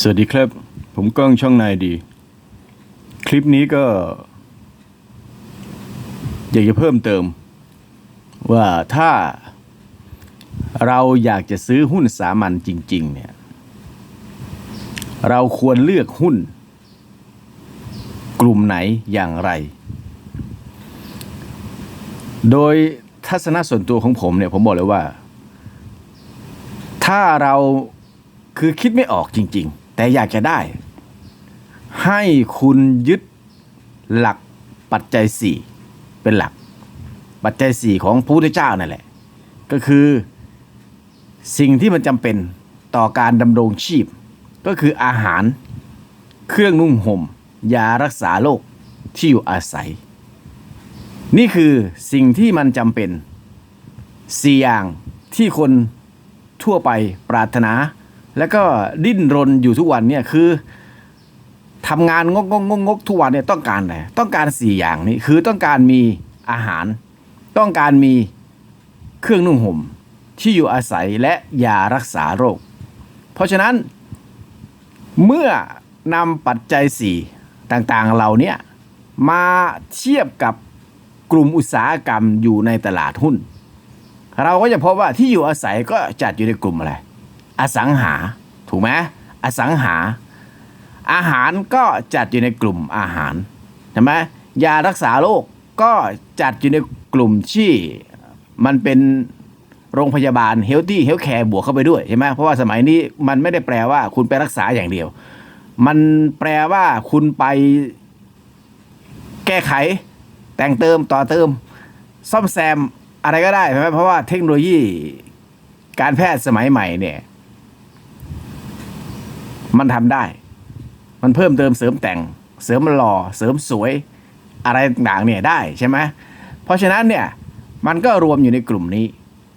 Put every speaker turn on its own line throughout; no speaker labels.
สวัสดีครับ ผมก้องช่องนายดี คลิปนี้ก็ อยากจะเพิ่มเติม ว่าถ้าเราอยากจะซื้อหุ้นสามัญจริง ๆ เนี่ย เราควรเลือกหุ้น กลุ่มไหนอย่างไร โดยทัศนะส่วนตัวของผมเนี่ย ผมบอกเลยว่า ถ้าเราคือคิดไม่ออกจริง ๆ แต่อยากจะได้ ให้คุณยึดหลักปัจจัยสี่เป็นหลัก ปัจจัยสี่ของพระพุทธเจ้านั่นแหละ ก็คือสิ่งที่มันจำเป็นต่อการดำรงชีพ ก็คืออาหารเครื่องนุ่งห่มยารักษาโรคที่อยู่อาศัย นี่คือสิ่งที่มันจำเป็นสี่อย่างที่คนทั่วไปปรารถนา แล้วก็ดิ้นรนอยู่ทุกวันเนี่ยคือทำงานงกงกงกงกทุกวันเนี่ยต้องการอะไรต้องการสี่อย่างนี้คือต้องการมีอาหาร ต้องการมีเครื่องนุ่งห่มที่อยู่อาศัยและยารักษาโรค เพราะฉะนั้น เมื่อนำปัจจัยสี่ต่างๆเหล่านี้มาเทียบกับกลุ่มอุตสาหกรรมอยู่ในตลาดหุ้น เราก็จะพบว่าที่อยู่อาศัยก็จัดอยู่ในกลุ่มอะไร อสังหา ถูกไหมอสังหา อาหารก็จัดอยู่ในกลุ่มอาหารใช่ไหมยารักษาโรคก็จัดอยู่ในกลุ่มที่มันเป็นโรงพยาบาลเฮลตี้เฮลแคร์บวกเข้าไปด้วยใช่ไหมเพราะว่าสมัยนี้มันไม่ได้แปลว่าคุณไปรักษาอย่างเดียว มันแปลว่าคุณไปแก้ไข แต่งเติมต่อเติม ซ่อมแซมอะไรก็ได้ใช่ไหมเพราะว่าเทคโนโลยีการแพทย์สมัยใหม่เนี่ย มันทำได้ มันเพิ่มเติมเสริมแต่ง เสริมหล่อ เสริมสวย อะไรต่างๆเนี่ยได้ใช่ไหมเพราะฉะนั้นเนี่ยมันก็รวมอยู่ในกลุ่มนี้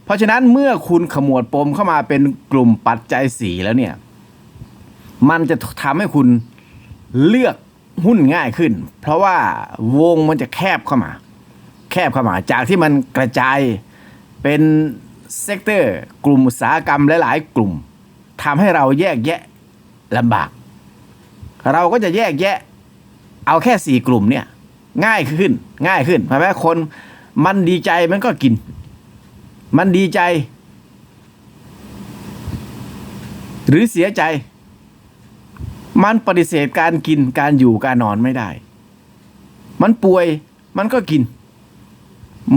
เพราะฉะนั้นเมื่อคุณขมวดปมเข้ามาเป็นกลุ่มปัจจัยสีแล้วเนี่ย มันจะทำให้คุณเลือกหุ้นง่ายขึ้น เพราะว่าวงมันจะแคบเข้ามา แคบเข้ามา จากที่มันกระจายเป็นเซกเตอร์ กลุ่มอุตสาหกรรมหลาย ๆ กลุ่มทำให้เราแยกแยะ ลำบาก เราก็จะแยกแยะ เอาแค่สี่กลุ่มเนี่ย ง่ายขึ้น ง่ายขึ้นเพราะว่าคนมันดีใจมันก็กิน มันดีใจ หรือเสียใจ มันปฏิเสธการกินการอยู่การนอนไม่ได้ มันป่วยมันก็กิน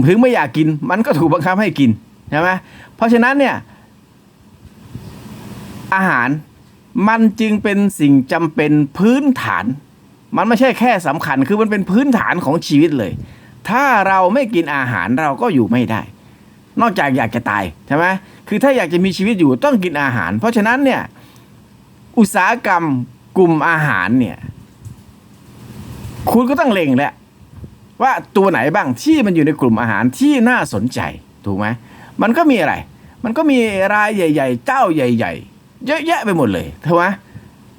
ถึงไม่อยากกิน มันก็ถูกบังคับให้กิน ใช่ไหมเพราะฉะนั้นเนี่ย อาหาร มันจึงเป็นสิ่งจำเป็นพื้นฐาน มันไม่ใช่แค่สำคัญคือมันเป็นพื้นฐานของชีวิตเลย ถ้าเราไม่กินอาหารเราก็อยู่ไม่ได้ นอกจากอยากจะตายใช่ไหมคือถ้าอยากจะมีชีวิตอยู่ต้องกินอาหาร เพราะฉะนั้นเนี่ยอุตสาหกรรมกลุ่มอาหารเนี่ยคุณก็ต้องเล็งแหละว่าตัวไหนบ้างที่มันอยู่ในกลุ่มอาหารที่น่าสนใจถูกไหมมันก็มีอะไร มันก็มีรายใหญ่ ๆ เจ้าใหญ่ ๆ เยอะแยะไปหมดเลยถูกไหม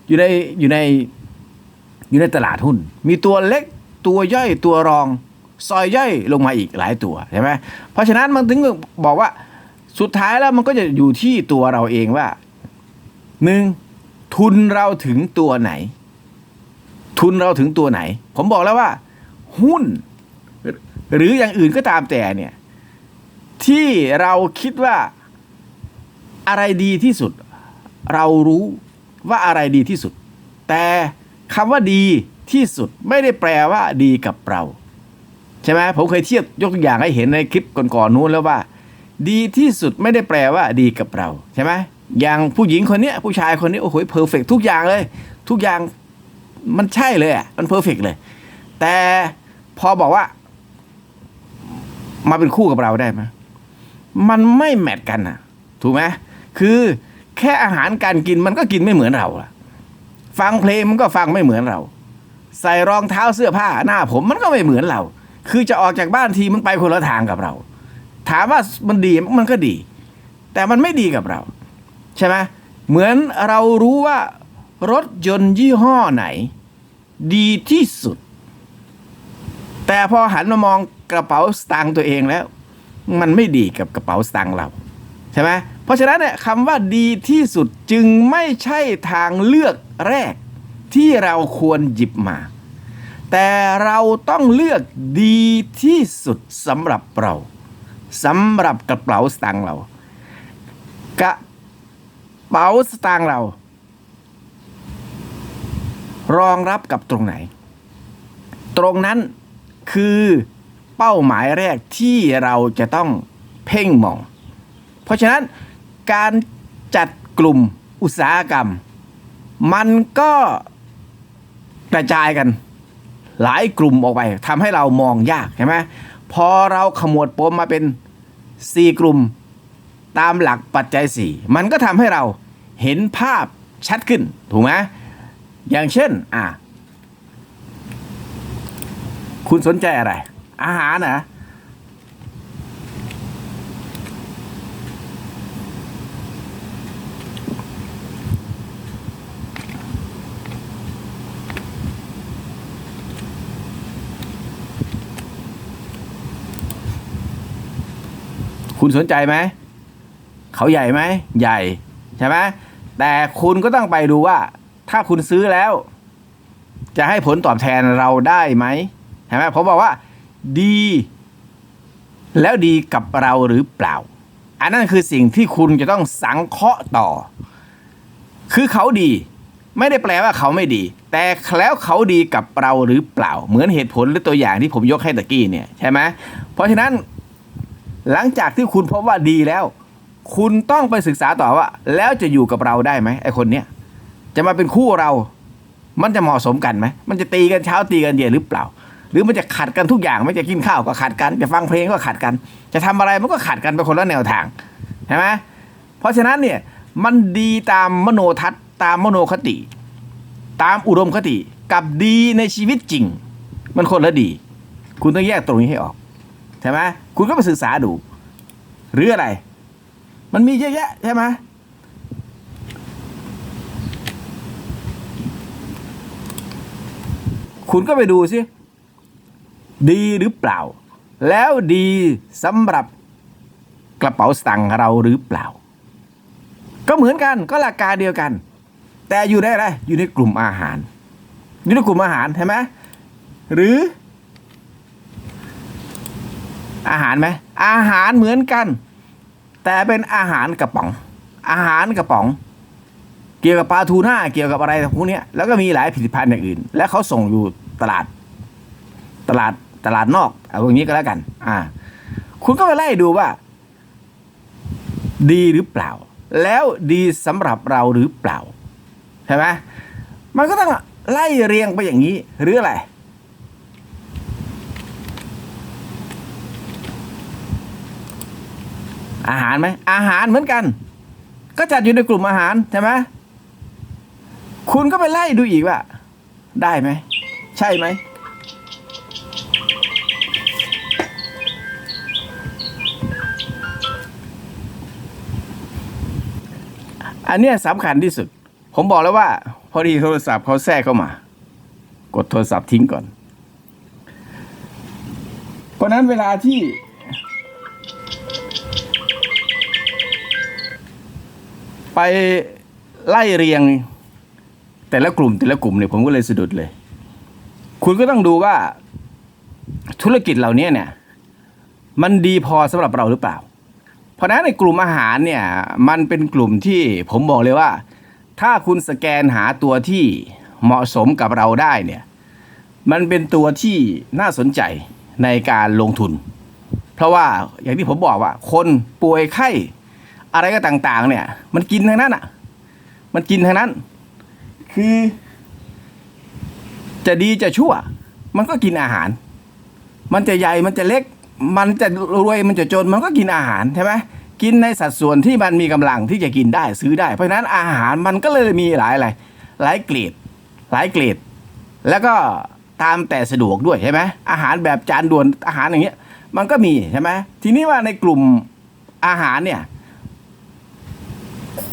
อยู่ในอยู่ในอยู่ในตลาดหุ้น มีตัวเล็กตัวย่อยตัวรองซอยย่อยลงมาอีกหลายตัวใช่ไหมเพราะฉะนั้นมันถึงบอกว่าสุดท้ายแล้วมันก็จะอยู่ที่ตัวเราเองว่าหนึ่งทุนเราถึงตัวไหน ทุนเราถึงตัวไหน ผมบอกแล้วว่า หุ้น หรืออย่างอื่นก็ตามแต่เนี่ยที่เราคิดว่าอะไรดีที่สุด เรารู้ว่าอะไรดีที่สุด แต่คำว่าดีที่สุดไม่ได้แปลว่าดีกับเรา ใช่ไหมผมเคยเทียบยกตัวอย่างให้เห็นในคลิปก่อนๆนู้นแล้วว่า ดีที่สุดไม่ได้แปลว่าดีกับเราใช่ไหมอย่างผู้หญิงคนเนี้ยผู้ชายคนนี้โอ้โหเพอร์เฟกทุกอย่างเลย ทุกอย่างมันใช่เลยอะมันเพอร์เฟกเลย แต่พอบอกว่า มาเป็นคู่กับเราได้ไหมมันไม่แมทกันอะ ถูกไหมคือ แค่อาหารการกินมันก็กินไม่เหมือนเราอะฟังเพลงมันก็ฟังไม่เหมือนเรา ใส่รองเท้าเสื้อผ้าหน้าผมมันก็ไม่เหมือนเรา คือจะออกจากบ้านทีมันไปคนละทางกับเรา ถามว่ามันดีมันก็ดี แต่มันไม่ดีกับเรา ใช่ไหมเหมือนเรารู้ว่ารถยนต์ยี่ห้อไหน ดีที่สุด แต่พอหันมามองกระเป๋าสตางค์ตัวเองแล้ว มันไม่ดีกับกระเป๋าสตางค์เรา ใช่ไหม ราะราะฉะนั้นเนี่ยคำว่าดีที่สุดจึงไม่ใช่ทางเลือกแรกที่เราควรหยิบมา แต่เราต้องเลือกดีที่สุดสำหรับเราสำหรับกระเป๋าสตางค์เรา กระเป๋าสตางค์เรา รองรับกับตรงไหน ตรงนั้นคือเป้าหมายแรกที่เราจะต้องเพ่งมอง เพราะฉะนั้น การจัดกลุ่มอุตสาหกรรม มันก็กระจายกันหลายกลุ่มออกไปทำให้เรามองยากใช่ไหมพอเราขมวดปมมาเป็น 4 กลุ่มตามหลักปัจจัย 4 มันก็ทำให้เราเห็นภาพชัดขึ้น ถูกไหมอย่างเช่นอะคุณสนใจอะไร อาหารนะ คุณสนใจไหม เขาใหญ่ไหม ใหญ่ใช่ไหมแต่คุณก็ต้องไปดูว่า ถ้าคุณซื้อแล้ว จะให้ผลตอบแทนเราได้ไหมใช่ไหมผมบอกว่า ดี แล้วดีกับเราหรือเปล่า อันนั้นคือสิ่งที่คุณจะต้องสังเคราะห์ต่อ คือเขาดี ไม่ได้แปลว่าเขาไม่ดี แต่แล้วเขาดีกับเราหรือเปล่า เหมือนเหตุผลหรือตัวอย่างที่ผมยกให้ตะกี้เนี่ยใช่ไหมเพราะฉะนั้น หลังจากที่คุณพบว่าดีแล้ว คุณต้องไปศึกษาต่อว่า แล้วจะอยู่กับเราได้ไหมไอคนเนี้ยจะมาเป็นคู่เรา มันจะเหมาะสมกันไหมมันจะตีกันเช้าตีกันเย็นหรือเปล่า หรือมันจะขัดกันทุกอย่างไม่จะกินข้าวก็ขัดกัน จะฟังเพลงก็ขัดกัน จะทำอะไรมันก็ขัดกันไปคนละแนวทางใช่ไหมเพราะฉะนั้นเนี่ยมันดีตามมโนทัศน์ตามมโนคติ ตามอุดมคติกับดีในชีวิตจริง มันคนละดี คุณต้องแยกตรงนี้ให้ออก ใช่ไหมคุณก็ไปศึกษาดู หรืออะไร มันมีเยอะแยะใช่ไหมคุณก็ไปดูสิดีหรือเปล่า แล้วดีสำหรับกระเป๋าสตางค์เราหรือเปล่า ก็เหมือนกันก็หลักการเดียวกัน แต่อยู่ได้อะไรอยู่ในกลุ่มอาหาร อยู่ในกลุ่มอาหารใช่ไหมหรือ อาหารไหมอาหารเหมือนกัน แต่เป็นอาหารกระป๋อง อาหารกระป๋อง เกี่ยวกับปลาทูน่าเกี่ยวกับอะไรพวกนี้แล้วก็มีหลายผลิตภัณฑ์อย่างอื่น และเขาส่งอยู่ตลาด ตลาดตลาดนอกเอาอย่างนี้ก็แล้วกัน อ่า คุณก็ไปไล่ดูว่า ดีหรือเปล่า แล้วดีสำหรับเราหรือเปล่าใช่ไหมมันก็ต้องไล่เรียงไปอย่างนี้หรืออะไร อาหารไหมอาหารเหมือนกัน ก็จัดอยู่ในกลุ่มอาหารใช่ไหมคุณก็ไปไล่ดูอีกว่า ได้ไหม ใช่ไหม อันเนี้ยสำคัญที่สุด ผมบอกแล้วว่า พอดีโทรศัพท์เขาแทรกเข้ามา กดโทรศัพท์ทิ้งก่อน เพราะนั้นเวลาที่ ไปไล่เรียง แต่ละกลุ่มแต่ละกลุ่มเนี่ยผมก็เลยสะดุดเลย คุณก็ต้องดูว่าธุรกิจเหล่านี้เนี่ย มันดีพอสำหรับเราหรือเปล่า เพราะฉะนั้นในกลุ่มอาหารเนี่ยมันเป็นกลุ่มที่ผมบอกเลยว่า ถ้าคุณสแกนหาตัวที่เหมาะสมกับเราได้เนี่ย มันเป็นตัวที่น่าสนใจในการลงทุน เพราะว่าอย่างที่ผมบอกว่า คนป่วยไข้ อะไรก็ต่างๆ เนี่ย มันกินทั้งนั้นอะ มันกินทั้งนั้น คือ จะดีจะชั่ว มันก็กินอาหาร มันจะใหญ่มันจะเล็ก มันจะรวยมันจะจนมันก็กินอาหารใช่ไหมกินในสัดส่วนที่มันมีกำลังที่จะกินได้ซื้อได้ เพราะฉะนั้นอาหารมันก็เลยมีหลายอะไรหลายเกรดหลายเกรดแล้วก็ตามแต่สะดวกด้วยใช่ไหมอาหารแบบจานด่วนอาหารอย่างเงี้ย มันก็มีใช่ไหมทีนี้ว่าในกลุ่มอาหารเนี่ย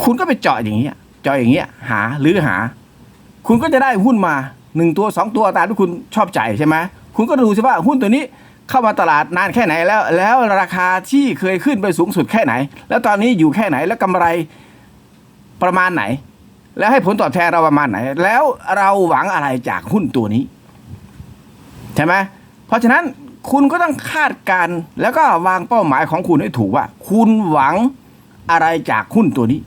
คุณก็ไปเจาะอย่างเงี้ยเจาะอย่างเงี้ยหาหรือหา คุณก็จะได้หุ้นมาหนึ่งตัวสองตัวตามที่คุณชอบใจใช่ไหมคุณก็ดูสิว่าหุ้นตัวนี้เข้ามาตลาดนานแค่ไหนแล้ว แล้วราคาที่เคยขึ้นไปสูงสุดแค่ไหน แล้วตอนนี้อยู่แค่ไหนแล้วกำไรประมาณไหน แล้วให้ผลตอบแทนเราประมาณไหน แล้วเราหวังอะไรจากหุ้นตัวนี้ใช่ไหมเพราะฉะนั้นคุณก็ต้องคาดการณ์แล้วก็วางเป้าหมายของคุณให้ถูกว่า คุณหวัง อะไรจากหุ้นตัวนี้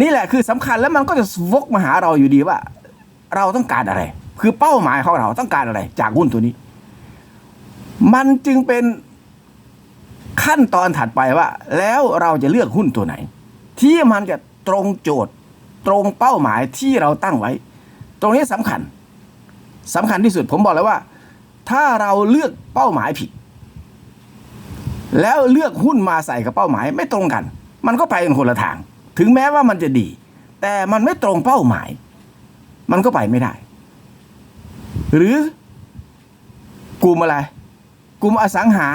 นี่แหละคือสำคัญแล้วมันก็จะวกมาหาเราอยู่ดีว่า เราต้องการอะไร คือเป้าหมายของเราต้องการอะไร จากหุ้นตัวนี้ มันจึงเป็นขั้นตอนถัดไปว่า แล้วเราจะเลือกหุ้นตัวไหน ที่มันจะตรงโจทย์ตรงเป้าหมายที่เราตั้งไว้ ตรงนี้สำคัญสำคัญที่สุดผมบอกแล้วว่า ถ้าเราเลือกเป้าหมายผิด แล้วเลือกหุ้นมาใส่กับเป้าหมายไม่ตรงกัน มันก็ไปกันคนละทาง ถึงแม้ว่ามันจะดี แต่มันไม่ตรงเป้าหมาย มันก็ไปไม่ได้ หรือกลุ่มอะไร กลุ่มอสังหา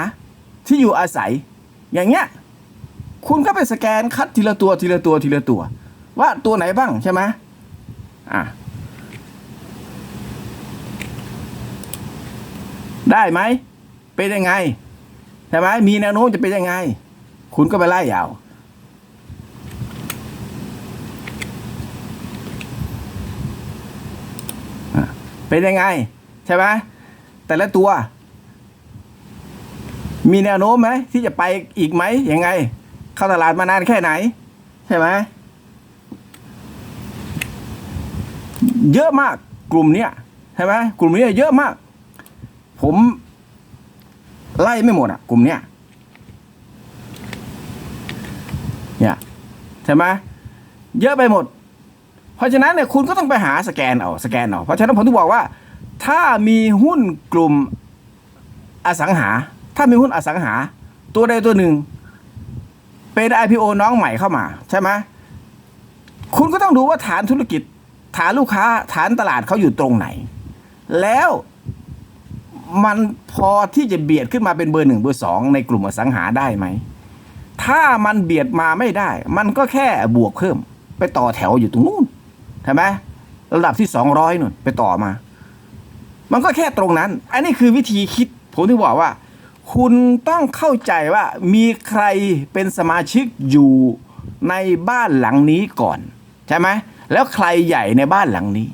ที่อยู่อาศัย อย่างเงี้ยคุณก็ไปสแกนคัดทีละตัวทีละตัวทีละตัว ว่าตัวไหนบ้างใช่ไหมอะได้ไหม เป็นยังไง ใช่ไหมมีแนวโน้มจะเป็นยังไง คุณก็ไปไล่ยาวเป็นยังไง ใช่ไหมแต่ละตัว มีแนวโน้มไหมที่จะไปอีกไหมยังไง เข้าตลาดมานานแค่ไหน ใช่ไหมเยอะมากกลุ่มเนี้ยใช่ไหมกลุ่มนี้เยอะมาก ผม ไล่ไม่หมดอะ กลุ่มเนี้ยเนี่ยใช่ไหมเยอะไปหมด เพราะฉะนั้นเนี่ยคุณก็ต้องไปหาสแกนเอาสแกนเอาเพราะฉะนั้นผมถึงบอกว่า ถ้ามีหุ้นกลุ่มอสังหา ถ้ามีหุ้นอสังหา ตัวใดตัวหนึ่ง เป็น IPO น้องใหม่เข้ามา ใช่ไหมคุณก็ต้องดูว่าฐานธุรกิจ ฐานลูกค้าฐานตลาดเขาอยู่ตรงไหน แล้ว มันพอที่จะเบียดขึ้นมาเป็นเบอร์หนึ่งเบอร์สองในกลุ่มอสังหาได้ไหม ถ้ามันเบียดมาไม่ได้ มันก็แค่บวกเพิ่ม ไปต่อแถวอยู่ตรงนู้นใช่ไหมระดับที่สองร้อยนู่นไปต่อมา มันก็แค่ตรงนั้น อันนี้คือวิธีคิด ผมถึงบอกว่า คุณต้องเข้าใจว่ามีใครเป็นสมาชิกอยู่ในบ้านหลังนี้ก่อน ใช่ไหมแล้วใครใหญ่ในบ้านหลังนี้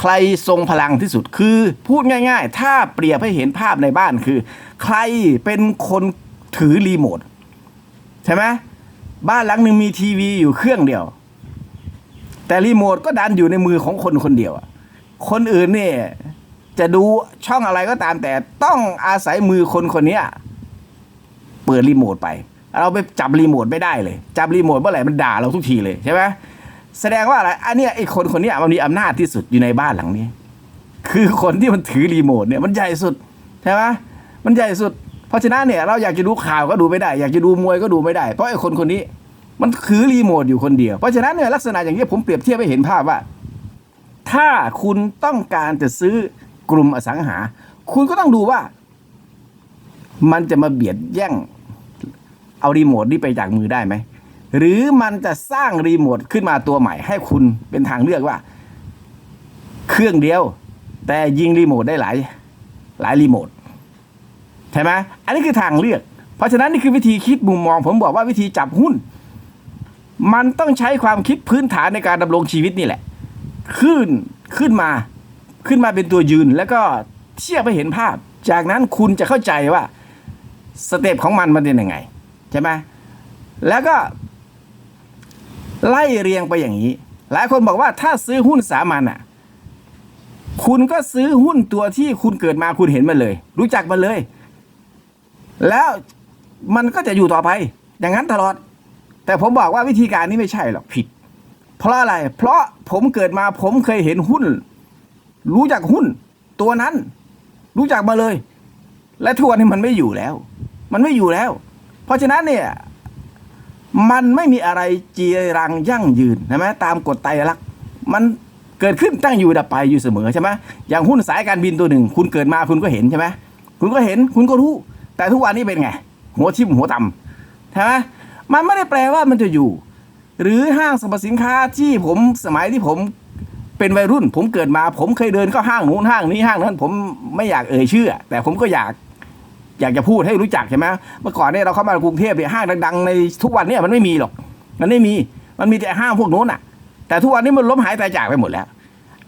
ใครทรงพลังที่สุดคือ พูดง่าย ๆ ถ้าเปรียบให้เห็นภาพในบ้านคือ ใครเป็นคนถือรีโมทใช่ไหมบ้านหลังหนึ่งมีทีวีอยู่เครื่องเดียว แต่รีโมทก็ดันอยู่ในมือของคนคนเดียวคนอื่นเนี่ยจะดูช่องอะไรก็ตามแต่ต้องอาศัยมือคนคนนี้เปิดรีโมทไป เราไปจับรีโมทไม่ได้เลย จับรีโมทเมื่อไหร่มันด่าเราทุกทีเลยใช่ไหม แสดงว่าอะไรอันนี้ไอ้คนคนนี้มันมีอำนาจที่สุดอยู่ในบ้านหลังนี้ คือคนที่มันถือรีโมทเนี่ยมันใหญ่สุดใช่ไหมมันใหญ่สุด เพราะฉะนั้นเนี่ยเราอยากจะดูข่าวก็ดูไม่ได้ อยากจะดูมวยก็ดูไม่ได้ เพราะไอ้คนคนนี้มันถือรีโมทอยู่คนเดียว เพราะฉะนั้นเนี่ยลักษณะอย่างนี้ผมเปรียบเทียบให้เห็นภาพว่า ถ้าคุณต้องการจะซื้อกลุ่มอสังหา คุณก็ต้องดูว่า มันจะมาเบียดแย่งเอารีโมทนี้ไปจากมือได้ไหม หรือมันจะสร้างรีโมทขึ้นมาตัวใหม่ให้คุณเป็นทางเลือกว่า เครื่องเดียว แต่ยิงรีโมทได้หลายหลายรีโมทใช่ไหมอันนี้คือทางเลือก เพราะฉะนั้นนี่คือวิธีคิดมุมมอง ผมบอกว่าวิธีจับหุ้น มันต้องใช้ความคิดพื้นฐานในการดำรงชีวิตนี่แหละ ขึ้นขึ้นมาขึ้นมาเป็นตัวยืนแล้วก็เทียบไปเห็นภาพ จากนั้นคุณจะเข้าใจว่าสเต็ปของมันมันเป็นยังไงใช่ไหมแล้วก็ ไล่เรียงไปอย่างนี้ หลายคนบอกว่าถ้าซื้อหุ้นสามัญอะ คุณก็ซื้อหุ้นตัวที่คุณเกิดมาคุณเห็นมันเลย รู้จักมันเลย แล้วมันก็จะอยู่ต่อไป อย่างนั้นตลอด แต่ผมบอกว่าวิธีการนี้ไม่ใช่หรอกผิด เพราะอะไร เพราะผมเกิดมาผมเคยเห็นหุ้น รู้จักหุ้น ตัวนั้น รู้จักมาเลย และทุกวันนี้มันไม่อยู่แล้ว มันไม่อยู่แล้ว เพราะฉะนั้นเนี่ย มันไม่มีอะไรจีรังยั่งยืนใช่ไหมตามกฎไตรลักษณ์มันเกิดขึ้นตั้งอยู่ดับไปอยู่เสมอใช่ไหมอย่างหุ้นสายการบินตัวหนึ่ง คุณเกิดมาคุณก็เห็นใช่ไหมคุณก็เห็นคุณก็รู้ แต่ทุกวันนี้เป็นไง หัวทิ่มหัวต่ำใช่ไหมมันไม่ได้แปลว่ามันจะอยู่ หรือห้างสรรพสินค้าที่ผมสมัยที่ผมเป็นวัยรุ่น ผมเกิดมา ผมเคยเดินเข้าห้างนู้นห้างนี้ห้างนั้น ผมไม่อยากเอ่ยชื่อ แต่ผมก็อยาก อยากจะพูดให้รู้จักใช่ไหมเมื่อก่อนเนี่ยเราเข้ามากรุงเทพเนี่ยห้างดังๆในทุกวันเนี่ยมันไม่มีหรอก มันไม่มี มันมีแต่ห้างพวกโน้นอะ แต่ทุกวันนี้มันล้มหายตายจากไปหมดแล้ว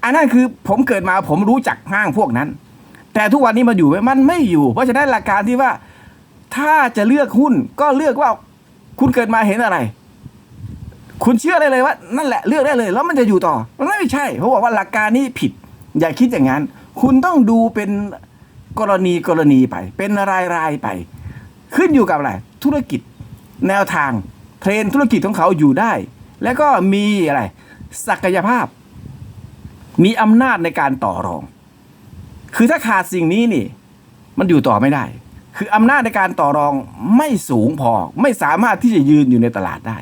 อันนั้นคือผมเกิดมาผมรู้จักห้างพวกนั้น แต่ทุกวันนี้มันอยู่ไหมมันไม่อยู่ เพราะฉะนั้นหลักการที่ว่าถ้าจะเลือกหุ้นก็เลือกว่าคุณเกิดมาเห็นอะไร คุณเชื่อได้เลยว่า นั่นแหละเลือกได้เลย แล้วมันจะอยู่ต่อ มันไม่ใช่เพราะบอกว่าหลักการนี้ผิด อย่าคิดอย่างนั้น คุณต้องดูเป็น กรณีกรณีไป เป็นรายรายไป ขึ้นอยู่กับอะไร ธุรกิจแนวทาง เทรนธุรกิจของเขาอยู่ได้ แล้วก็มีอะไร ศักยภาพ มีอำนาจในการต่อรอง คือถ้าขาดสิ่งนี้นี่ มันอยู่ต่อไม่ได้ คืออำนาจในการต่อรองไม่สูงพอ ไม่สามารถที่จะยืนอยู่ในตลาดได้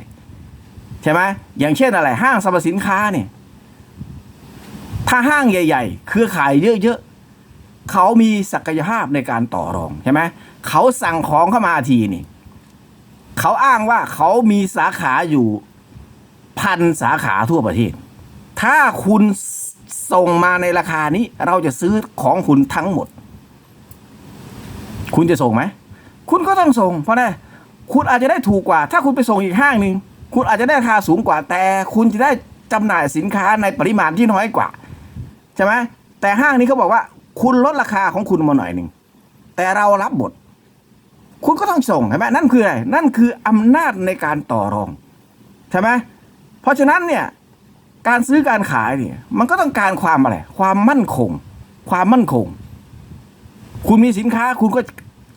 ใช่ไหมอย่างเช่นอะไร ห้างสรรพสินค้าเนี่ยถ้าห้างใหญ่ ๆ เครือข่ายเยอะๆ เขามีศักยภาพในการต่อรองใช่ไหมเขาสั่งของเข้ามาทีนี่เขาอ้างว่าเขามีสาขาอยู่พันสาขาทั่วประเทศ ถ้าคุณส่งมาในราคานี้ เราจะซื้อของคุณทั้งหมด คุณจะส่งไหม คุณก็ต้องส่ง เพราะนะคุณอาจจะได้ถูกกว่า ถ้าคุณไปส่งอีกห้างหนึ่งคุณอาจจะได้ราคาสูงกว่า แต่คุณจะได้จำหน่ายสินค้าในปริมาณที่น้อยกว่า ใช่ไหมแต่ห้างนี้เขาบอกว่า คุณลดราคาของคุณมาหน่อยหนึ่งแต่เรารับหมดคุณก็ต้องส่งใช่ไหมนั่นคืออะไรนั่นคืออำนาจในการต่อรองใช่ไหมเพราะฉะนั้นเนี่ยการซื้อการขายเนี่ยมันก็ต้องการความอะไรความมั่นคง ความมั่นคง คุณมีสินค้าคุณก็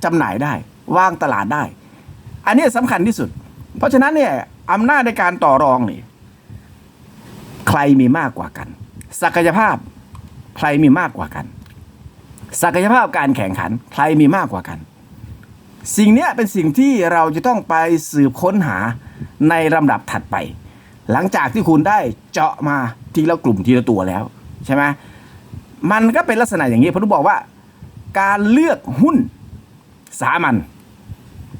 จำหน่ายได้วางตลาดได้ อันนี้สำคัญที่สุด เพราะฉะนั้นเนี่ยอำนาจในการต่อรองนี่ใครมีมากกว่ากัน ศักยภาพใครมีมากกว่ากัน ศักยภาพการแข่งขันใครมีมากกว่ากัน สิ่งนี้เป็นสิ่งที่เราจะต้องไปสืบค้นหาในลำดับถัดไป หลังจากที่คุณได้เจาะมาทีละกลุ่มทีละตัวแล้วใช่ไหมมันก็เป็นลักษณะอย่างนี้ผมถึงบอกว่า การเลือกหุ้นสามัญ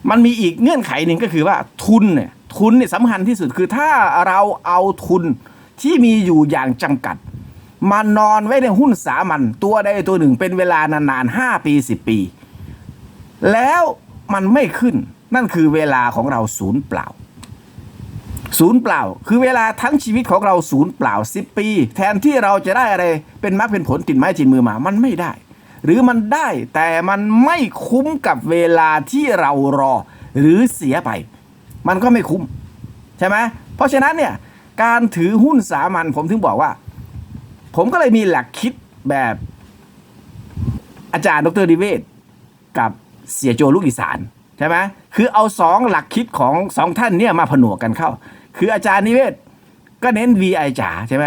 มันมีอีกเงื่อนไขหนึ่งก็คือว่าทุนเนี่ยทุนเนี่ยสำคัญที่สุดคือถ้าเราเอาทุนที่มีอยู่อย่างจำกัด มานอนไว้ในหุ้นสามัญตัวใดตัวหนึ่งเป็นเวลานานๆ5ปี10ปี แล้วมันไม่ขึ้นนั่นคือเวลาของเราศูนย์เปล่า ศูนย์เปล่า คือเวลาทั้งชีวิตของเราศูนย์เปล่า10ปี แทนที่เราจะได้อะไรเป็นมรรคเป็นผลติดไม้ติดมือมามันไม่ได้ หรือมันได้แต่มันไม่คุ้มกับเวลาที่เรารอ หรือเสียไป มันก็ไม่คุ้ม ใช่ไหมเพราะฉะนั้นเนี่ยการถือหุ้นสามัญผมถึงบอกว่า ผมก็เลยมีหลักคิดแบบอาจารย์ดรดิเวศกับเสียโจลูกอีสานใช่ไหมคือเอาสองหลักคิดของสองท่านเนี่ยมาผนวกกันเข้า คืออาจารย์นิเวศก็เน้น VI จ๋าใช่ไหม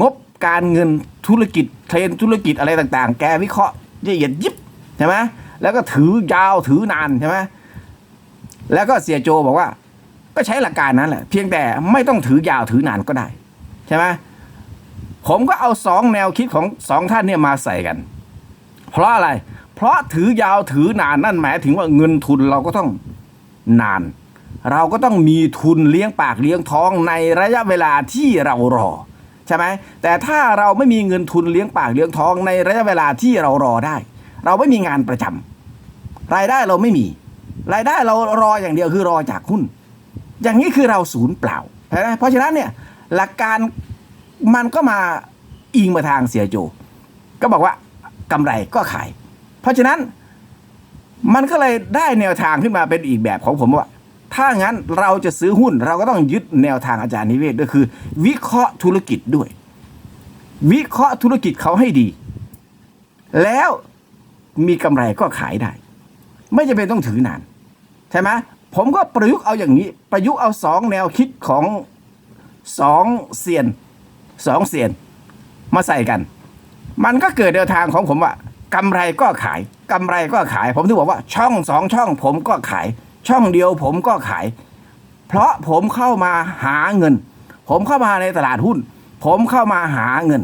งบการเงินธุรกิจเทรนธุรกิจอะไรต่างๆ แกวิเคราะห์ละเอียดยิบใช่ไหมแล้วก็ถือยาวถือนานใช่ไหมแล้วก็เสียโจบอกว่า ก็ใช้หลักการนั้นแหละ เพียงแต่ไม่ต้องถือยาวถือนานก็ได้ ใช่ไหม ผมก็เอาสองแนวคิดของสองท่านเนี่ยมาใส่กัน เพราะอะไร เพราะถือยาวถือนานนั่นหมายถึงว่าเงินทุนเราก็ต้องนาน เราก็ต้องมีทุนเลี้ยงปากเลี้ยงท้องในระยะเวลาที่เรารอใช่ไหมแต่ถ้าเราไม่มีเงินทุนเลี้ยงปากเลี้ยงท้องในระยะเวลาที่เรารอได้ เราไม่มีงานประจำรายได้เราไม่มี รายได้เรารออย่างเดียวคือรอจากหุ้น อย่างนี้คือเราศูนย์เปล่าใช่ไหมเพราะฉะนั้นเนี่ยหลักการ มันก็มาอิงมาทางเสียโจ ก็บอกว่ากำไรก็ขาย เพราะฉะนั้นมันก็เลยได้แนวทางขึ้นมาเป็นอีกแบบของผมว่า ถ้างั้นเราจะซื้อหุ้นเราก็ต้องยึดแนวทางอาจารย์นิเวศด้วยคือ วิเคราะห์ธุรกิจด้วย วิเคราะห์ธุรกิจเขาให้ดี แล้วมีกำไรก็ขายได้ ไม่จำเป็นต้องถือนาน ใช่ไหมผมก็ประยุกต์เอาอย่างนี้ ประยุกต์เอาสองแนวคิดของสองเซียน สองเซียนมาใส่กัน มันก็เกิดแนวทางของผมว่ากำไรก็ขายกำไรก็ขาย ผมถึงบอกว่าช่องสองช่องผมก็ขาย ช่องเดียวผมก็ขาย เพราะผมเข้ามาหาเงิน ผมเข้ามาในตลาดหุ้น ผมเข้ามาหาเงิน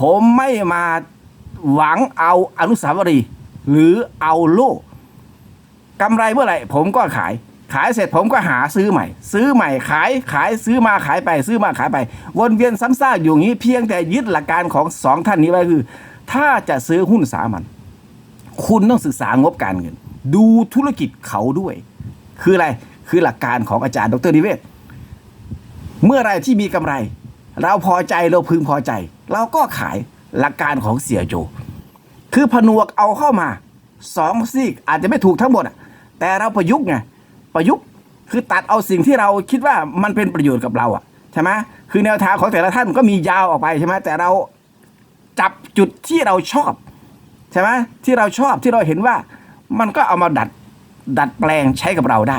ผมไม่มาหวังเอาอนุสาวรีย์หรือเอาโล่กำไรเมื่อไหร่ผมก็ขาย ขายเสร็จผมก็หาซื้อใหม่ ซื้อใหม่ขายขายซื้อมาขายไปซื้อมาขายไป วนเวียนซ้ำซากอยู่อย่างนี้เพียงแต่ยึดหลักการของสองท่านนี้ไว้คือ ถ้าจะซื้อหุ้นสามัญคุณต้องศึกษางบการเงิน ดูธุรกิจเขาด้วย คืออะไรคือหลักการของอาจารย์ดรนิเวศเมื่อไรที่มีกำไร เราพอใจเราพึงพอใจ เราก็ขายหลักการของเสียโจ คือผนวกเอาเข้ามาสองซีกอาจจะไม่ถูกทั้งหมดแต่เราประยุกต์ไง ประยุกต์ คือตัดเอาสิ่งที่เราคิดว่ามันเป็นประโยชน์กับเราอะใช่ไหมคือแนวทางของแต่ละท่านก็มียาวออกไปใช่ไหมแต่เราจับจุดที่เราชอบใช่ไหมที่เราชอบที่เราเห็นว่ามันก็เอามาดัดดัดแปลงใช้กับเราได้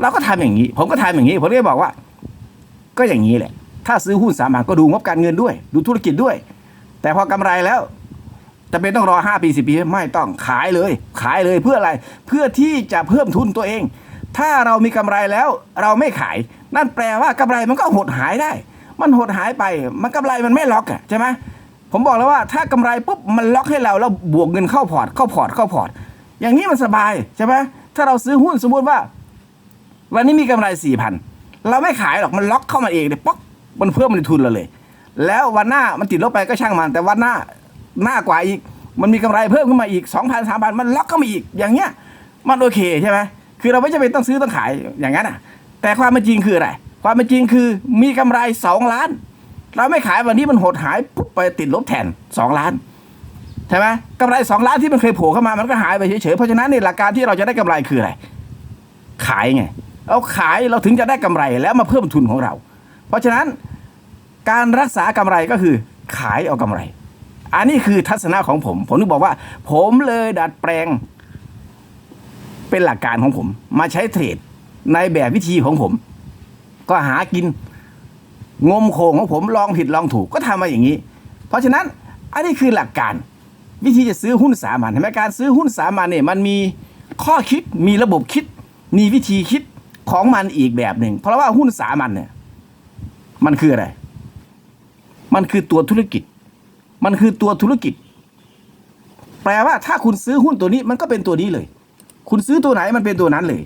เราก็ทำอย่างนี้ ผมก็ทำอย่างนี้ ผมก็เลยบอกว่า ก็อย่างนี้แหละ ถ้าซื้อหุ้นสามัญก็ดูงบการเงินด้วย ดูธุรกิจด้วย แต่พอกำไรแล้วจะเป็นต้องรอห้าปีสิปี ไม่ต้องขายเลย ขายเลยเพื่ออะไร เพื่อที่จะเพิ่มทุนตัวเอง ถ้าเรามีกำไรแล้วเราไม่ขาย นั่นแปลว่ากำไรมันก็หดหายได้ มันหดหายไป มันกำไรมันไม่ล็อกอะใช่ไหมผมบอกแล้วว่าถ้ากำไรปุ๊บมันล็อกให้เราแล้วบวกเงินเข้าพอร์ตเข้าพอร์ตเข้าพอร์ตอย่างนี้มันสบายใช่ไหมถ้าเราซื้อหุ้นสมมุติว่า วันนี้มีกำไรสี่พันเราไม่ขายหรอกมันล็อกเข้ามาเองเนี่ยป๊อกมันเพิ่มในทุนเราเลย แล้ววันหน้ามันติดลบไปก็ช่างมันแต่วันหน้าหน้ากว่าอีก มันมีกำไรเพิ่มขึ้นมาอีกสองพันสามพันมันล็อกเข้ามาอีกอย่างเงี้ยมันโอเคใช่ไหม คือเราไม่จำเป็นต้องซื้อต้องขายอย่างนั้นอะ แต่ความเป็นจริงคืออะไร ความเป็นจริงคือมีกำไรสองล้าน เราไม่ขายวันนี้มันหดหายปุ๊บไปติดลบแทนสองล้านใช่ไหมกำไรสองล้านที่มันเคยโผล่เข้ามามันก็หายไปเฉยๆเพราะฉะนั้นนี่หลักการที่เราจะได้กำไรคืออะไรขายไงเอาขายเราถึงจะได้กำไรแล้วมาเพิ่มทุนของเรา เพราะฉะนั้นการรักษากำไรก็คือขายเอากำไร อันนี้คือทัศนะของผม ผมถึงบอกว่า ผมเลยดัดแปลง เป็นหลักการของผม มาใช้เทรดในแบบวิธีของผม ก็หากินงมโคงของผมลองผิดลองถูกก็ทำมาอย่างนี้ เพราะฉะนั้นอันนี้คือหลักการ วิธีจะซื้อหุ้นสามัญเห็นไหมการซื้อหุ้นสามัญเนี่ยมันมีข้อคิดมีระบบคิด มีวิธีคิดของมันอีกแบบหนึ่งเพราะว่าหุ้นสามัญเนี่ยมันคืออะไร มันคือตัวธุรกิจ มันคือตัวธุรกิจ แปลว่าถ้าคุณซื้อหุ้นตัวนี้มันก็เป็นตัวนี้เลย คุณซื้อตัวไหนมันเป็นตัวนั้นเลย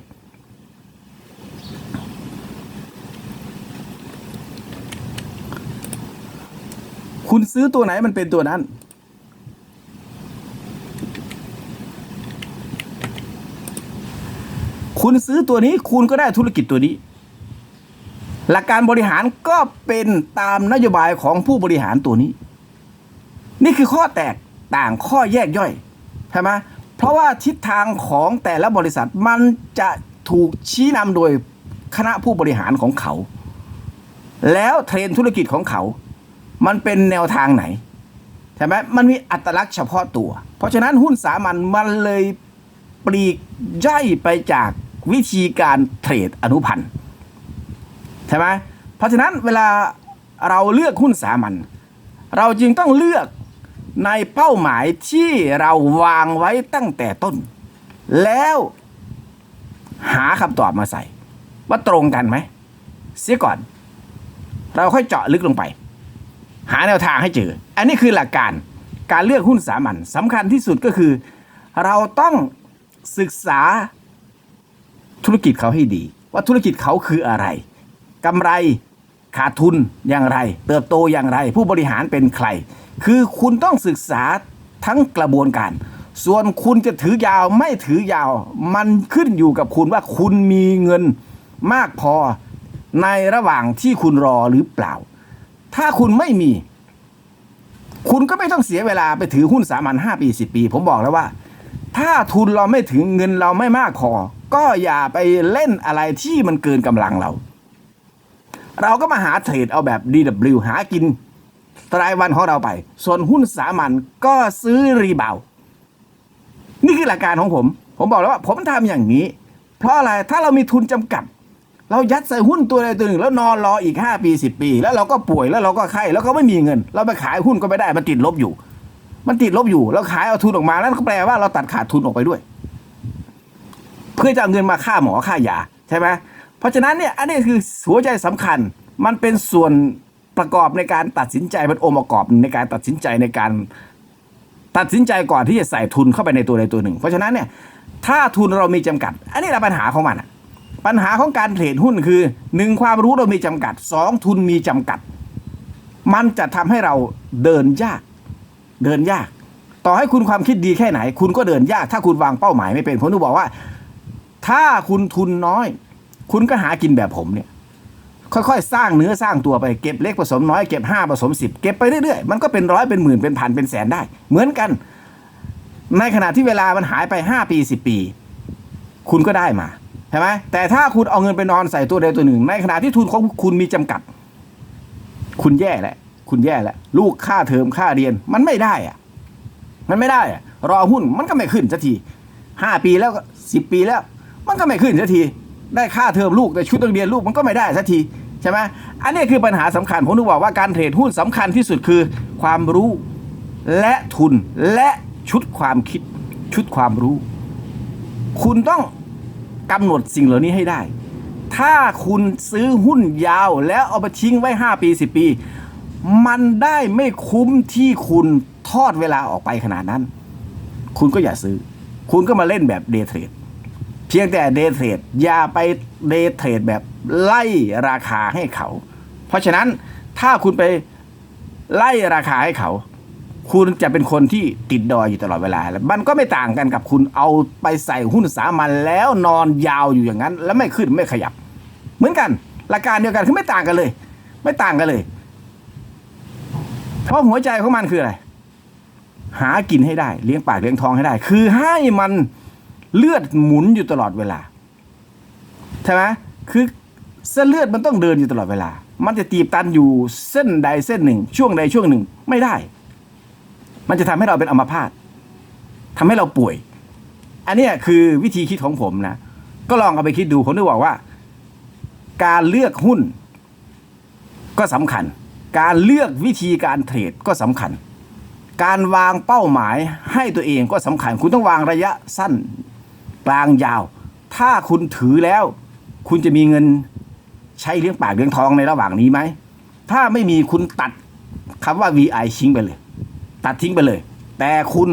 คุณซื้อตัวไหนมันเป็นตัวนั้น คุณซื้อตัวนี้คุณก็ได้ธุรกิจตัวนี้ หลักการบริหารก็เป็นตามนโยบายของผู้บริหารตัวนี้ นี่คือข้อแตกต่างข้อแยกย่อย ใช่ไหม เพราะว่าทิศทางของแต่ละบริษัทมันจะถูกชี้นำโดยคณะผู้บริหารของเขา แล้วเทรนธุรกิจของเขา มันเป็นแนวทางไหนใช่ไหมมันมีอัตลักษณ์เฉพาะตัว เพราะฉะนั้นหุ้นสามัญมันเลยปลีกย่อยไปจากวิธีการเทรดอนุพันธ์ใช่ไหมเพราะฉะนั้นเวลาเราเลือกหุ้นสามัญเราจึงต้องเลือก ในเป้าหมายที่เราวางไว้ตั้งแต่ต้น แล้วหาคำตอบมาใส่ ว่าตรงกันไหม เสียก่อน เราค่อยเจาะลึกลงไป หาแนวทางให้เจอ อันนี้คือหลักการการเลือกหุ้นสามัญสำคัญที่สุดก็คือ เราต้องศึกษาธุรกิจเขาให้ดี ว่าธุรกิจเขาคืออะไรกำไรขาดทุนอย่างไร เติบโตอย่างไร ผู้บริหารเป็นใคร คือคุณต้องศึกษาทั้งกระบวนการ ส่วนคุณจะถือยาวไม่ถือยาว มันขึ้นอยู่กับคุณว่าคุณมีเงินมากพอในระหว่างที่คุณรอหรือเปล่า ถ้าคุณไม่มี คุณก็ไม่ต้องเสียเวลาไปถือหุ้นสามัญห้าปีสิบปี ผมบอกแล้วว่า ถ้าทุนเราไม่ถึงเงินเราไม่มากพอ ก็อย่าไปเล่นอะไรที่มันเกินกำลังเรา เราก็มาหาเทรดเอาแบบ DW หากิน รายวันของเราไป ส่วนหุ้นสามัญก็ซื้อรีบาวนี่คือหลักการของผม ผมบอกแล้วว่า ผมทำอย่างนี้ เพราะอะไรถ้าเรามีทุนจำกัด เรายัดใส่หุ้นตัวใดตัวหนึ่ง แล้วนอนรออีก 5 ปี 10 ปี แล้วเราก็ป่วยแล้วเราก็ไข้แล้วก็ไม่มีเงิน เราไปขายหุ้นก็ไม่ได้มันติดลบอยู่ มันติดลบอยู่เราขายเอาทุนออกมาแล้วก็แปลว่าเราตัดขาดทุนออกไปด้วย เพื่อจะเอาเงินมาค่าหมอค่ายาใช่ไหมเพราะฉะนั้นเนี่ยอันนี้คือหัวใจสำคัญมันเป็นส่วน ประกอบในการตัดสินใจเป็นองค์ประกอบในการตัดสินใจในการตัดสินใจก่อนที่จะใส่ทุนเข้าไปในตัวใดตัวหนึ่ง เพราะฉะนั้นเนี่ยถ้าทุนเรามีจำกัด อันนี้แหละปัญหาของมันอะปัญหาของการเทรดหุ้นคือหนึ่งความรู้เรามีจำกัดสองทุนมีจำกัด มันจะทำให้เราเดินยาก เดินยาก ต่อให้คุณความคิดดีแค่ไหน คุณก็เดินยาก ถ้าคุณวางเป้าหมายไม่เป็นผมต้องบอกว่า ถ้าคุณทุนน้อย คุณก็หากินแบบผมเนี่ย ค่อยๆ สร้างเนื้อสร้างตัวไปเก็บเล็กผสมน้อยเก็บห้าผสมสิบเก็บไปเรื่อยๆ มันก็เป็นร้อยเป็นหมื่นเป็นพันเป็นแสนได้ เหมือนกัน ในขณะที่เวลามันหายไปห้าปีสิบปี คุณก็ได้มาใช่ไหมแต่ถ้าคุณเอาเงินไปนอนใส่ตัวใดตัวหนึ่ง ในขณะที่ทุนของคุณมีจำกัด คุณแย่แล้วคุณแย่แล้วลูกค่าเทอมค่าเรียนมันไม่ได้อะมันไม่ได้อะรอหุ้นมันก็ไม่ขึ้นสักทีห้าปีแล้วสิบปีแล้ว มันก็ไม่ขึ้นสักทีได้ค่าเทอมลูกได้ชุดนักเรียนลูกมันก็ไม่ได้สักที ใช่ไหมอันนี้คือปัญหาสำคัญผมถึงบอกว่าการเทรดหุ้นสำคัญที่สุดคือ ความรู้และทุนและชุดความคิดชุดความรู้ คุณต้องกำหนดสิ่งเหล่านี้ให้ได้ ถ้าคุณซื้อหุ้นยาวแล้วเอาไปทิ้งไว้ 5 ปี 10 ปี มันได้ไม่คุ้มที่คุณทอดเวลาออกไปขนาดนั้น คุณก็อย่าซื้อ คุณก็มาเล่นแบบเดย์เทรด พียงแต่เดย์เทรดอย่าไปเดย์เทรดแบบไล่ราคาให้เขา เพราะฉะนั้นถ้าคุณไปไล่ราคาให้เขา คุณจะเป็นคนที่ติดดอยอยู่ตลอดเวลาแล้วมันก็ไม่ต่างกันกับคุณเอาไปใส่หุ้นสามัญแล้วนอนยาวอยู่อย่างนั้น แล้วไม่ขึ้นไม่ขยับ เหมือนกันหลักการเดียวกันคือไม่ต่างกันเลย ไม่ต่างกันเลย เพราะหัวใจของมันคืออะไร หากินให้ได้ เลี้ยงปากเลี้ยงท้องให้ได้ คือให้มัน เลือดหมุนอยู่ตลอดเวลาใช่ไหมคือเส้นเลือดมันต้องเดินอยู่ตลอดเวลา มันจะตีบตันอยู่เส้นใดเส้นหนึ่ง ช่วงใดช่วงหนึ่งไม่ได้ มันจะทำให้เราเป็นอัมพาตทำให้เราป่วย อันนี้คือวิธีคิดของผมนะ ก็ลองเอาไปคิดดูผมได้บอกว่า การเลือกหุ้นก็สำคัญ การเลือกวิธีการเทรดก็สำคัญ การวางเป้าหมายให้ตัวเองก็สำคัญ คุณต้องวางระยะสั้น กลางยาว ถ้าคุณถือแล้ว คุณจะมีเงินใช้เลี้ยงปากเลี้ยงท้องในระหว่างนี้ไหม ถ้าไม่มีคุณตัดคำว่า VI ทิ้งไปเลย ตัดทิ้งไปเลย แต่คุณ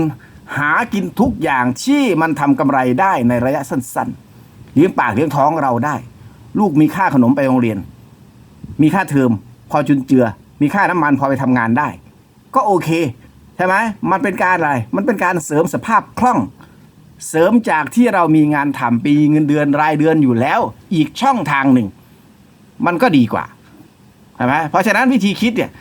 หากินทุกอย่างที่มันทำกำไรได้ในระยะสั้น ๆ เลี้ยงปากเลี้ยงท้องเราได้ ลูกมีค่าขนมไปโรงเรียน มีค่าเทอมพอจุนเจือ มีค่าน้ำมันพอไปทำงานได้ ก็โอเค ใช่ไหมมันเป็นการอะไร มันเป็นการเสริมสภาพคล่อง เสริมจากที่เรามีงานทำปีเงินเดือนรายเดือนอยู่แล้ว อีกช่องทางหนึ่ง มันก็ดีกว่าใช่ไหมเพราะฉะนั้นวิธีคิดเนี่ย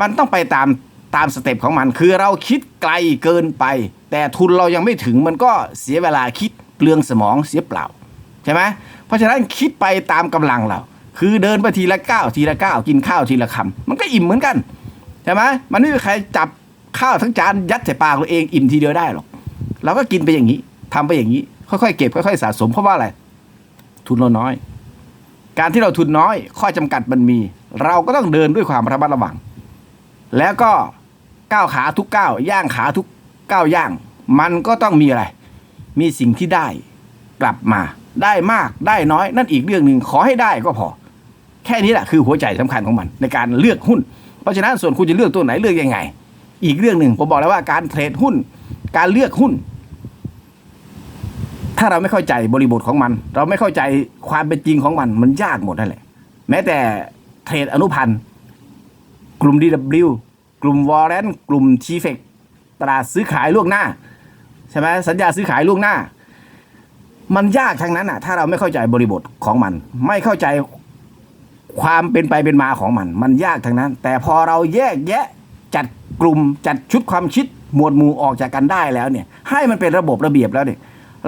มันต้องไปตามตามสเต็ปของมัน คือเราคิดไกลเกินไป แต่ทุนเรายังไม่ถึงมันก็เสียเวลาคิดเปลืองสมองเสียเปล่าใช่ไหมเพราะฉะนั้นคิดไปตามกำลังเรา คือเดินไปทีละก้าวทีละก้าวกินข้าวทีละคำมันก็อิ่มเหมือนกันใช่ไหมมันไม่มีใครจับข้าวทั้งจานยัดใส่ปากตัวเองอิ่มทีเดียวได้หรอกเราก็กินไปอย่างนี้ ทำไปอย่างนี้ ค่อยๆเก็บค่อยๆสะสมเพราะว่าอะไร ทุนเราน้อย การที่เราทุนน้อย ข้อจำกัดมันมี เราก็ต้องเดินด้วยความระมัดระวัง แล้วก็ก้าวขาทุกก้าวย่างขาทุกก้าวย่าง มันก็ต้องมีอะไร มีสิ่งที่ได้กลับมา ได้มากได้น้อย นั่นอีกเรื่องหนึ่งขอให้ได้ก็พอ แค่นี้แหละคือหัวใจสำคัญของมัน ในการเลือกหุ้น เพราะฉะนั้นส่วนคุณจะเลือกตัวไหนเลือกยังไง อีกเรื่องหนึ่งผมบอกแล้วว่าการเทรดหุ้น การเลือกหุ้น ถ้าเราไม่เข้าใจบริบทของมัน เราไม่เข้าใจความเป็นจริงของมันมันยากหมดนั่นแหละ แม้แต่เทรดอนุพันธ์กลุ่ม DW กลุ่มวอร์เรนกลุ่มทีเฟกตลาดซื้อขายล่วงหน้าใช่ไหมสัญญาซื้อขายล่วงหน้า มันยากทั้งนั้นอะ ถ้าเราไม่เข้าใจบริบทของมัน ไม่เข้าใจความเป็นไปเป็นมาของมัน มันยากทั้งนั้น แต่พอเราแยกแยะจัดกลุ่มจัดชุดความคิดหมวดหมู่ออกจากกันได้แล้วเนี่ย ให้มันเป็นระบบระเบียบแล้วเนี่ย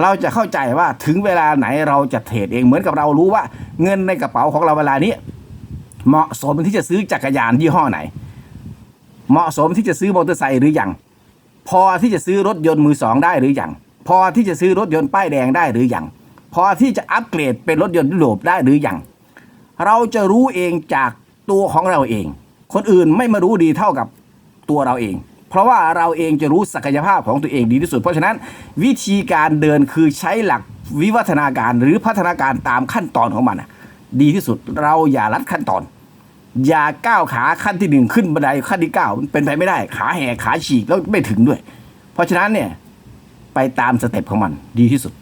เราจะเข้าใจว่าถึงเวลาไหนเราจะเทรดเองเหมือนกับเรารู้ว่า เงินในกระเป๋าของเราเวลานี้ เหมาะสมที่จะซื้อจักรยานยี่ห้อไหน เหมาะสมที่จะซื้อมอเตอร์ไซค์หรือยังพอที่จะซื้อรถยนต์มือสองได้หรือยังพอที่จะซื้อรถยนต์ป้ายแดงได้หรือยังพอที่จะอัปเกรดเป็นรถยนต์ยุโรปได้หรือยังเราจะรู้เองจากตัวของเราเอง คนอื่นไม่มารู้ดีเท่ากับตัวเราเอง เพราะว่าเราเองจะรู้ศักยภาพของตัวเองดีที่สุด เพราะฉะนั้นวิธีการเดินคือใช้หลักวิวัฒนาการหรือพัฒนาการตามขั้นตอนของมันดีที่สุดเราอย่าลัดขั้นตอน อย่าก้าวขาขั้นที่หนึ่งขึ้นบันไดขั้นที่เก้าเป็นไปไม่ได้ ขาแหกขาฉีกแล้วไม่ถึงด้วย เพราะฉะนั้นเนี่ยไปตามสเต็ปของมันดีที่สุด